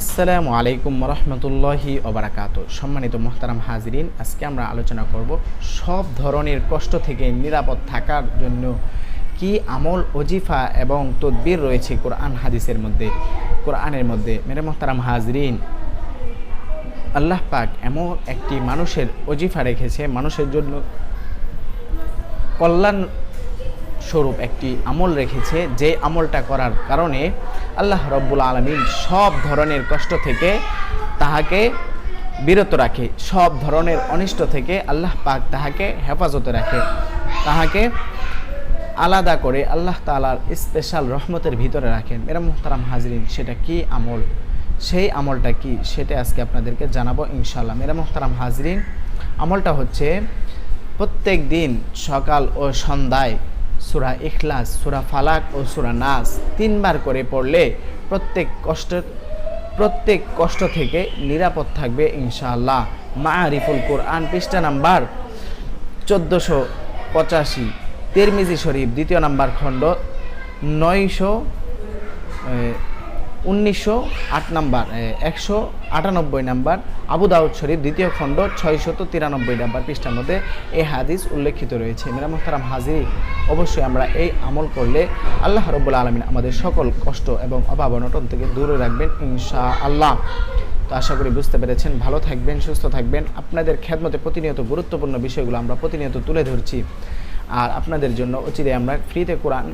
আসসালামু আলাইকুম রহমতুল্লাহি ওবরাকাত। সম্মানিত মোহতারাম হাজরিন, আজকে আমরা আলোচনা করব সব ধরনের কষ্ট থেকে নিরাপদ থাকার জন্য কি আমল, ওজিফা এবং তদবির রয়েছে কোরআন হাদিসের মধ্যে, কোরআনের মধ্যে। মেরে মোহতারাম হাজরিন, আল্লাহ পাক এমন একটি মানুষের ওজিফা রেখেছে, মানুষের জন্য কল্যাণ স্বরূপ একটি আমল রেখেছে, যে আমলটা করার কারণে আল্লাহ রব্বুল আলমিন সব ধরনের কষ্ট থেকে তাহাকে বিরত রাখে, সব ধরনের অনিষ্ট থেকে আল্লাহ পাক তাহাকে হেফাজতে রাখে। তাহাকে আলাদা করে আল্লাহ তালার স্পেশাল রহমতের ভিতরে রাখেন। এরা মুহতারাম হাজরিন, সেটা কি আমল? সেই আমলটা কি? সেটা আজকে আপনাদেরকে জানাব ইনশাল্লাহ মেরা মোহতারাম হাজরিন, আমলটা হচ্ছে প্রত্যেক দিন সকাল ও সন্ধ্যায় সুরা ইখলাস, সুরা ফালাক ও সুরা নাস তিনবার করে পড়লে প্রত্যেক কষ্ট প্রত্যেক কষ্ট থেকে নিরাপদ থাকবে ইনশাআল্লাহ। মা আরিফুল কোরআন পৃষ্ঠা নাম্বার চোদ্দোশো পঁচাশি, তেরমিজি শরীফ দ্বিতীয় নাম্বার খণ্ড নয়শো উনিশশো আট নাম্বার একশো আটানব্বই নাম্বার, আবু দাউদ শরীফ, দ্বিতীয় খণ্ড, ছয়শত তিরানব্বই নাম্বার পৃষ্ঠার মধ্যে এই হাদিস উল্লেখিত রয়েছে। মেরা মোহতারাম হাজির অবশ্যই আমরা এই আমল করলে আল্লাহ রব্বুল আলমিন আমাদের সকল কষ্ট এবং অভাব অনটন থেকে দূরে রাখবেন ইনশা আল্লাহ তো আশা করি বুঝতে পেরেছেন। ভালো থাকবেন, সুস্থ থাকবেন। আপনাদের খেদমতে প্রতিনিয়ত গুরুত্বপূর্ণ বিষয়গুলো আমরা প্রতিনিয়ত তুলে ধরছি। আর আপনাদের জন্য অচিরে আমরা ফ্রিতে কোরআন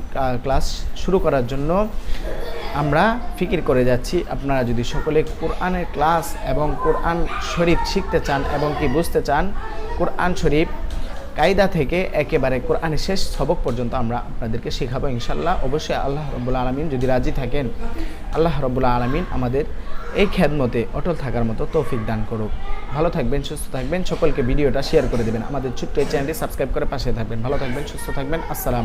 ক্লাস শুরু করার জন্য আমরা ফিকির করে যাচ্ছি। আপনারা যদি সকলে কোরআনের ক্লাস এবং কোরআন শরীফ শিখতে চান এবং কি বুঝতে চান, কোরআন শরীফ কায়দা থেকে একেবারে কোরআনের শেষ সবক পর্যন্ত আমরা আপনাদেরকে শেখাবো ইনশাল্লাহ অবশ্যই আল্লাহ রব্বুল আলমিন যদি রাজি থাকেন, আল্লাহ রব্বুল আলমিন আমাদের এই খেদমতে অটল থাকার মতো তৌফিক দান করুক। ভালো থাকবেন, সুস্থ থাকবেন, সকলকে ভিডিওটা শেয়ার করে দেবেন। আমাদের ছোট্ট এই চ্যানেলটি সাবস্ক্রাইব করে পাশে থাকবেন। ভালো থাকবেন, সুস্থ থাকবেন। আসসালাম